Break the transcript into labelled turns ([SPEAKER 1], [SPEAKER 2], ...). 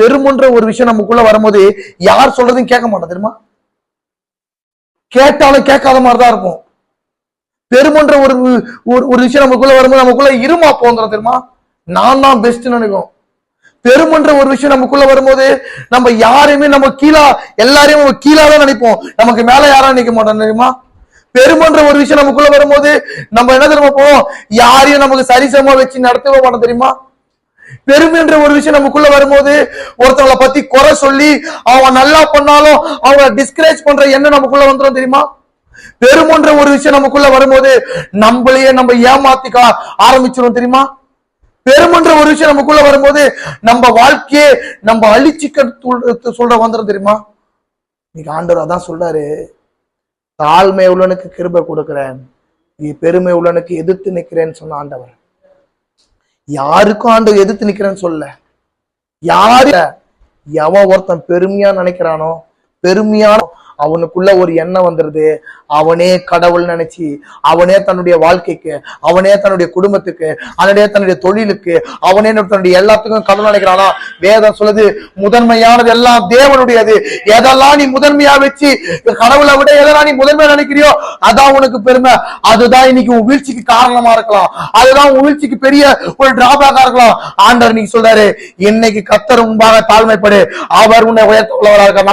[SPEAKER 1] பெருமன்ற ஒரு விஷயம் நமக்குள்ள வரும்போது யார் சொல்றதையும் கேட்க மாட்டோம் தெரியுமா? கேட்டாலும் கேட்காத மாதிரி தான் இருக்கும். பெருமன்ற ஒரு ஒரு- ஒரு விஷயம் நமக்குள்ள வரும்போது நமக்குள்ள இருமா போந்துடும் தெரியுமா? நான் தான் பெஸ்ட் நினைக்கும். பெருமன்ற ஒரு விஷயம் நமக்குள்ள வரும்போது நம்ம யாரையுமே நம்ம கீழா எல்லாரையும் நம்ம கீழா தான் நினைப்போம். நமக்கு மேல யாரும் நினைக்க மாட்டோம் தெரியுமா? பெருமன்ற ஒரு விஷயம் நமக்குள்ள வரும்போது நம்ம என்ன தெரியுமா போவோம்? யாரையும் நமக்கு சரிசமமா வச்சு நடத்தவே மாட்டோம் தெரியுமா? பெருமைன்ற ஒரு விஷயம் நமக்குள்ள வரும்போது ஒருத்தவங்கள பத்தி குறை சொல்லி அவன் நல்லா பண்ணாலும் அவங்கள டிஸ்கரேஜ் பண்ற எண்ணம் நமக்குள்ள வந்துடும் தெரியுமா? பெருமன்ற ஒரு விஷயம் நமக்குள்ள வரும்போது நம்மளையே நம்ம ஏமாத்திக்க ஆரம்பிச்சிடும் தெரியுமா? பெருமன்ற ஒரு விஷயம் நமக்குள்ள வரும்போது நம்ம வாழ்க்கையே நம்ம அழிச்சிக்க சொல்ற வந்துடும் தெரியுமா? இன்னைக்கு ஆண்டவர் அதான் சொல்றாரு. தாழ்மை உள்ளவனுக்கு கிருபை கொடுக்கிறேன். நீ பெருமை உள்ளவனுக்கு எதிர்த்து நிற்கிறேன்னு சொன்ன ஆண்டவர். யாருக்கும் ஆண்டவர் எதிர்த்து நிக்கிறேன்னு சொல்ல யாரு எவன் ஒருத்தன் பெருமையா நினைக்கிறானோ பெருமையான அவனுக்குள்ள ஒரு எண்ணம் வந்துருது. அவனே கடவுள் நினைச்சு அவனே தன்னுடைய வாழ்க்கைக்கு அவனே தன்னுடைய குடும்பத்துக்கு அவனே தன்னுடைய தொழிலுக்கு அவனே தன்னுடைய எல்லாத்துக்கும் கடவுள் நினைக்கிறானா வேதம் சொல்லுது முதன்மையானது எல்லாம் தேவனுடையது. எதெல்லாம் நீ முதன்மையா வச்சு கடவுளை விட எதெல்லாம் நீ முதன்மையா நினைக்கிறியோ அதான் உனக்கு பெருமை. அதுதான் இன்னைக்கு உன் வீழ்ச்சிக்கு காரணமா இருக்கலாம். அதுதான் உன் வீழ்ச்சிக்கு பெரிய ஒரு டிராபேக்கா இருக்கலாம். ஆண்டவர் இன்னைக்கு சொல்றாரு இன்னைக்கு கத்தர் முன்பாக தாழ்மைப்படு. அவர் உன்னை உயர்த்த உள்ளவராக